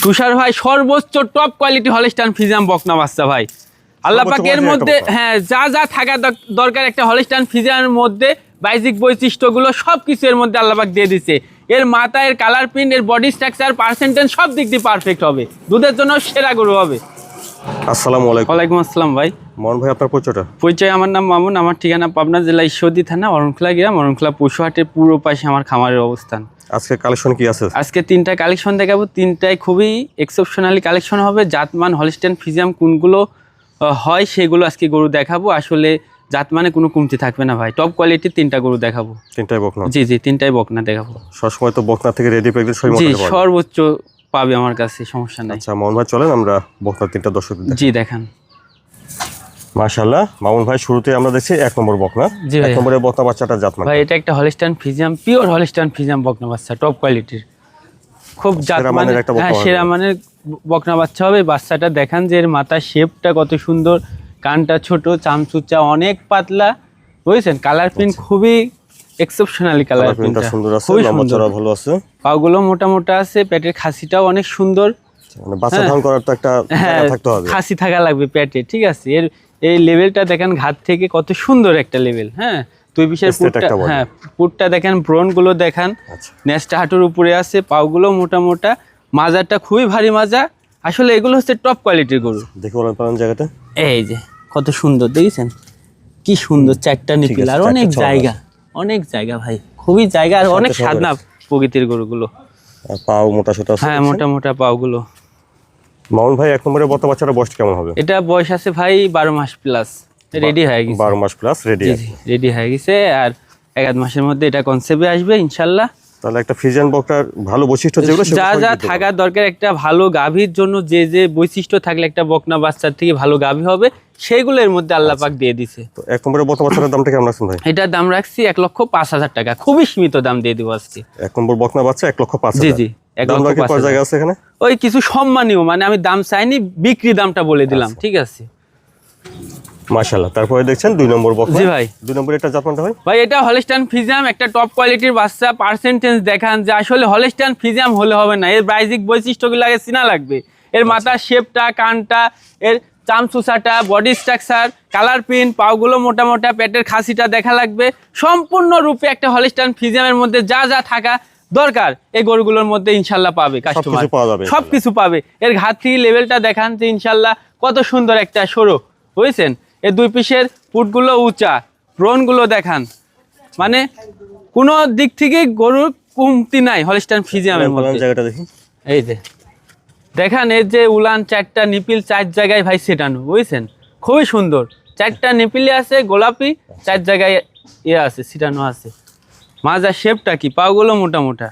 তুষার ভাই সর্বোচ্চ top quality হলিস্টান ফিজিয়াম বকনা বাচ্চা ভাই। আল্লাহ পাকের মধ্যে হ্যাঁ যা যা থাকা দর- দরকার একটা হলিস্টান ফিজামের মধ্যে বাইজিক বৈশিষ্ট্যগুলো সব কিছু এর মধ্যে আল্লাহ পাক দিয়ে দিচ্ছে এর মাথা এর কালার প্রিন্ট এর বডি স্ট্রাকচার পার্সেন্টেজ সব দিক দিয়ে পারফেক্ট হবে। দুধের জন্য সেরা গরু হবে। আসসালামু আলাইকুম। ওয়ালাইকুম আসসালাম ভাই। মোহন ভাই আপনার পরিচয়টা? পরিচয় আমার নাম মামুন আমার ঠিকানা পাবনা জেলা ঈশ্বরদী থানা অরণখোলা গ্রাম অরণখোলা পশুহাটের পূর্ব পাশে আমার খামারের অবস্থান। আজকে কালেকশন কি আছে? আজকে তিনটা কালেকশন দেখাবো। তিনটায় খুবই এক্সেপশনালি কালেকশন হবে। জাতমান হলিস্টেন ফিজিয়াম কোনগুলো হয় সেগুলো আজকে গরু দেখাবো। আসলে জাতমানে কোনো কমতি থাকবে না ভাই। টপ কোয়ালিটির তিনটা গরু দেখাবো। তিনটাই বকনা? জি জি তিনটাই বকনা দেখাবো। সবসময় তো বকনা থেকে রেডি প্যাকেট জি সর্বোচ্চ পাবে আমার কাছে সমস্যা নাই। আচ্ছা মোহন ভাই চলেন আমরা বকনা তিনটা দর্শক জি দেখান। মাশাআল্লাহ মামুন ভাই শুরুতে আমরা দেখছি এক নম্বর বকনা জি এক নম্বরে বকনা বাচ্চাটা জাতমান। ভাই এটা একটা হলিস্টান ফিজিয়াম পিওর হলিস্টান ফিজিয়াম বকনা বাচ্চা টপ কোয়ালিটির খুব জাত মানে মানের হ্যাঁ সেরা মানের বকনা বাচ্চা হবে। বাচ্চাটা দেখান যে এর মাথার শেপটা কত সুন্দর কানটা ছোট চামচুচা অনেক পাতলা বুঝেছেন? কালার প্রিন্ট খুবই এক্সেপশনালি কালার প্রিন্টটা সুন্দর আছে লম্বা চড়া ভালো আছে। পাগুলো মোটা মোটা আছে পেটের খাসিটাও অনেক সুন্দর। মানে বাচ্চা ধারণ করার তো একটা হ্যাঁ জায়গা থাকতে হবে। খাসি থাকা লাগবে পেটে ঠিক আছে। এর এই লেভেলটা দেখেন ঘাত থেকে কত সুন্দর একটা লেভেল হ্যাঁ। দুই বিশের পুটটা হ্যাঁ পুটটা দেখেন ব্রনগুলো দেখান। আচ্ছা। নেসটা হাঁটুর উপরে আছে পাগুলো মোটা মোটা মাজারটা খুবই ভারী মাজা আসলে এগুলো হচ্ছে টপ কোয়ালিটির গরু। দেখে বলেন পারেন জায়গাটা। এই যে কত সুন্দর দেখেছেন? কি সুন্দর চারটা নিপিল আর অনেক জায়গা। অনেক জায়গা ভাই খুবই জায়গা আর অনেক সাধনা প্রকৃতির গরুগুলো। পাও মোটা সোটা হ্যাঁ মোটা মোটা পাগুলো মাউন ভাই এক নম্বরে বকনা বাচ্চাটা বয়স কেমন হবে? এটা বয়স আছে ভাই বারো মাস প্লাস রেডি হয়ে গেছে। বারো মাস প্লাস রেডি রেডি হয়ে গেছে। আর এক আধ মাসের মধ্যে এটা কনসেপ্টে আসবে ইনশাল্লাহ। তাহলে একটা ফিজিয়ান বকটার ভালো বৈশিষ্ট্য যেগুলো যা যা থাকার দরকার একটা ভালো গাভীর জন্য যে যে বৈশিষ্ট্য থাকলে একটা বকনা বাচ্চার থেকে ভালো গাভী হবে সেগুলো এর মধ্যে আল্লাহ পাক দিয়ে দিছে। তো এক নম্বরে বকনা বাচ্চাটার দামটা কেমন ভাই? এটার দাম রাখছি এক লক্ষ পাঁচ হাজার টাকা। খুবই সীমিত দাম দিয়ে দিব আজকে। এক নম্বর বকনা বাচ্চা এক লক্ষ পাঁচ জি জি ওই কিছু সম্মানীয় মানে আমি দাম চাইনি বিক্রি দামটা বলে দিলাম আচ্ছা। ঠিক আছে? মাশাল্লাহ তারপরে দেখছেন দুই নম্বর বকনা জি ভাই। দুই নম্বরে একটা জাতমানটা ভাই? ভাই এটা হলিস্টান ফিজিয়াম একটা টপ কোয়ালিটির বাচ্চা। পার্সেন্টেজ দেখান যে আসলে হলিস্টান ফিজিয়াম হলে হবে না। এর ব্রাইজিক বৈশিষ্ট্যগুলো আগে চিনা লাগবে। এর মাথার শেপটা কানটা এর চামচুসাটা বডি স্ট্রাকচার কালার প্রিন্ট পাওগুলো মোটা মোটা পেটের খাসিটা দেখা লাগবে। সম্পূর্ণরূপে একটা হলিস্টান ফিজিয়ামের মধ্যে যা যা থাকা দরকার এই গরুগুলোর মধ্যে ইনশাল্লাহ পাবে কাস্টমার পাওয়া যাবে সব কিছু পাবে। এর ঘাত লেভেলটা দেখান যে ইনশাল্লাহ কত সুন্দর একটা সরো বুঝছেন? এর দুই পিসের ফুটগুলো উঁচা ব্রনগুলো দেখান। মানে কোনো দিক থেকে গরুর কমতি নাই হলিস্টান ফিজিয়ামের মধ্যে। জায়গাটা দেখি। এই যে দেখান এর যে উলান চারটা নিপিল চার জায়গায় ভাই সেটানো বুঝছেন? খুবই সুন্দর। চারটা নিপিলে আছে গোলাপি চার জায়গায় ইয়ে আছে সিটানো আছে। মাজার শেপটা কি? পাগুলো মোটা মোটা।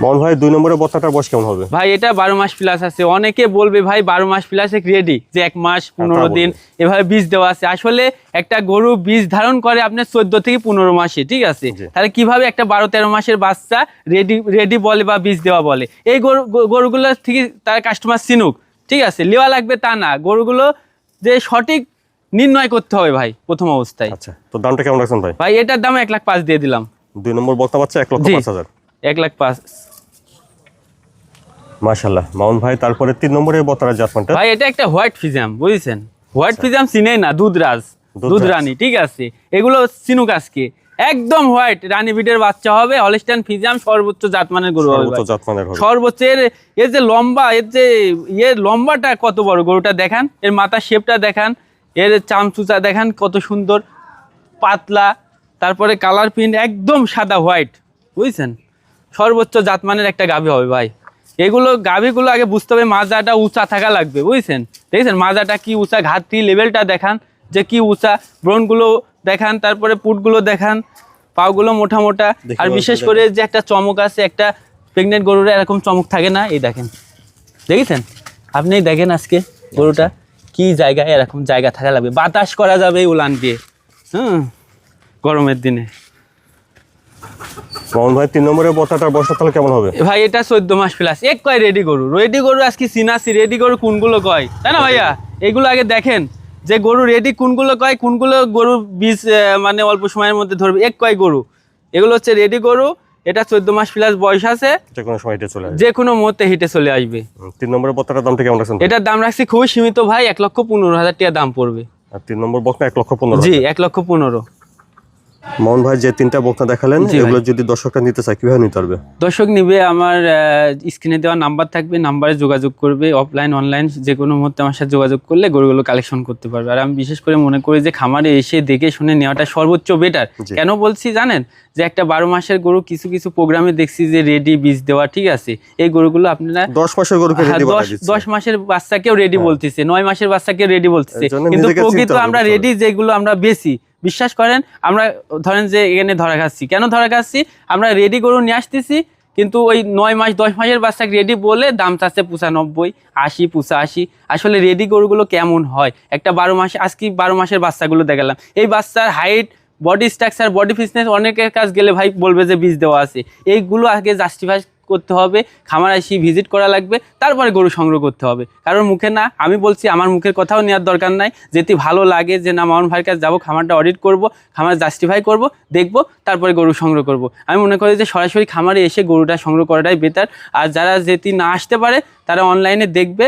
মোহন ভাই দুই নম্বরে বকনাটার বয়স কেমন হবে? ভাই এটা বারো মাস প্লাস আছে। অনেকে বলবে ভাই বারো মাস প্লাস রেডি যে এক মাস পনেরো দিন এভাবে বীজ দেওয়া আছে। আসলে একটা গরু বীজ ধারণ করে আপনার চোদ্দ থেকে পনেরো মাসে ঠিক আছে? তাহলে কীভাবে একটা বারো তেরো মাসের বাচ্চা রেডি রেডি বলে বা বীজ দেওয়া বলে? এই গরু গরু- গরুগুলো থেকে তার কাস্টমার চিনুক ঠিক আছে? লেওয়া লাগবে তা না। গরুগুলো যে সঠিক নির্ণয় করতে হবে ভাই প্রথম অবস্থায়। আচ্ছা তো দামটা কেমন রাখছেন ভাই? ভাই এটার দাম এক লাখ পাঁচ দিয়ে দিলাম। দুই নম্বর বকনা বাচ্চা এক লক্ষ পাঁচ হাজার। এক লাখ পাঁচ। মাশাল্লাহ মামুন ভাই তারপরে তিন নম্বরে বকনার জাতমানটা? ভাই এটা একটা হোয়াইট ফিজাম বুঝছেন? হোয়াইট ফিজাম চিনে না দুধরাজ। দুধরাজ। দুধ রানী ঠিক আছে? এগুলো চিনুক আজকে। একদম হোয়াইট রানী বিটের বাচ্চা হবে হলিস্টান ফিজাম সর্বোচ্চ জাতমানের গরু হবে সর্বোচ্চ হবে। সর্বোচ্চ এর এর যে লম্বা এর যে এর লম্বাটা কত বড় গরুটা দেখান? এর মাথার শেপটা দেখান এর চামচুচা দেখান কত সুন্দর পাতলা তারপরে কালার প্রিন্ট একদম সাদা হোয়াইট বুঝছেন? সর্বোচ্চ জাতমানের একটা গাভী হবে ভাই। এগুলো গাভীগুলো আগে বুঝতে হবে মাজাটা উঁচা থাকা লাগবে বুঝছেন? দেখছেন মাজাটা কি উঁচা ঘাটতি লেভেলটা দেখান যে কি উঁচা ব্রনগুলো দেখান তারপরে পুটগুলো দেখান পাগুলো মোটা মোটা আর বিশেষ করে যে একটা চমক আছে একটা প্রেগনেন্ট গরুর এরকম চমক থাকে না এই দেখেন। দেখেছেন? আপনি দেখেন আজকে গরুটা কি জায়গায় এরকম জায়গা থাকা লাগবে। বাতাস করা যাবে উলান দিয়ে হুম গরমের দিনে। মামুন ভাই তিন বয়সটা তাহলে কেমন হবে? ভাই এটা চোদ্দ মাস প্লাস এক কয় রেডি গরু? রেডি গরু আজকে রেডি গরু কোনগুলো কয়? তাই না ভাইয়া? এগুলো আগে দেখেন যে গরু রেডি কোনগুলো কয় কোনগুলো গরু বীজ মানে অল্প সময়ের মধ্যে ধরবে এক কয় গরু। এগুলো হচ্ছে রেডি গরু এটা চোদ্দ মাস প্লাস বয়স আছে। যে কোনো সময় চলে যে কোনো মুহূর্তে হিটে চলে আসবে। তিন নম্বরের বক্তাটার দামটা কেমন রাখছেন এটার দাম রাখছি খুবই সীমিত ভাই এক লক্ষ পনেরো হাজার টাকা দাম পড়বে। আর তিন নম্বর বক্তা এক লক্ষ পনেরো জি এক লক্ষ পনেরো। মোহন ভাই যে তিনটা বক্তা দেখালেন এগুলো যদি দর্শকরা নিতে চায় কীভাবে নিতে পারবে? দর্শক নিবে আমার স্ক্রিনে দেওয়া নাম্বার থাকবে নাম্বারে যোগাযোগ করবে অফলাইন অনলাইন যে কোনো মুহূর্তে আমার সাথে যোগাযোগ করলে গরুগুলো কালেকশন করতে পারবে। আর আমি বিশেষ করে মনে করি যে খামারে এসে দেখে শুনে নেওয়াটা সর্বোচ্চ বেটার কেন বলছি জানেন? যে একটা বারো মাসের গরু কিছু কিছু প্রোগ্রামে দেখছি যে রেডি বীজ দেওয়া ঠিক আছে? এই গরুগুলো আপনারা দশ মাসের গরুকে হ্যাঁ, দশ মাসের বাচ্চাকেও রেডি বলতেছে নয় মাসের বাচ্চাকেও রেডি বলতেছে। কিন্তু প্রকৃত আমরা রেডি যেগুলো আমরা বেশি বিশ্বাস করেন, আমরা ধরেন যে এখানে ধরা খাচ্ছি। কেন ধরা খাচ্ছি? আমরা রেডি গরু নিয়ে আসতেছি, কিন্তু ওই নয় মাস, দশ মাসের বাচ্চাকে রেডি বলে দাম চাচ্ছে পঁচানব্বই, আশি, পঁচাশি। আসলে রেডি গরুগুলো কেমন হয়? একটা বারো মাসে, আজকে বারো মাসের বাচ্চাগুলো দেখালাম। এই বাচ্চার height body structure body fitness অনেকের কাছ গেলে ভাই বলবে যে বীজ দেওয়া আছে। এইগুলো আগে জাস্টিফাই করতে হবে, খামার আসি ভিজিট করা লাগবে, তারপরে গরু সংগ্রহ করতে হবে। কারণ মুখে না, আমি বলছি, আমার মুখের কথাও নেওয়ার দরকার নাই। যেটি ভালো লাগে যে, না, মামন ভাইয়ের কাছে যাব, খামারটা অডিট করব, খামার জাস্টিফাই করব, দেখব, তারপরে গরু সংগ্রহ করব। আমি মনে করি যে, সরাসরি খামারে এসে গরুটা সংগ্রহ করাটাই বেটার আর যারা যেটি না আসতে পারে, তারা অনলাইনে দেখবে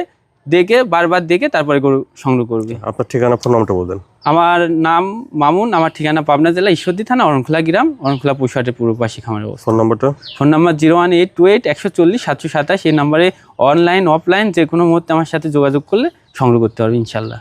দেখে বারবার দেখে তারপরে গরু সংগ্রহ করবে। আপনার ঠিকানা ফোন নামটা বলবেন। আমার নাম মামুন আমার ঠিকানা পাবনা জেলা ঈশ্বরদী থানা অরণখোলা গ্রাম অরণখোলা পুষাটের পূর্ব পাশে খামারের অবস্থা। ফোন নাম্বারটা phone number zero one eight two eight একশো চল্লিশ সাতশো সাতাশ এই নাম্বারে অনলাইন অফলাইন যে কোনো মুহূর্তে আমার সাথে যোগাযোগ করলে সংগ্রহ করতে পারবে ইনশাল্লাহ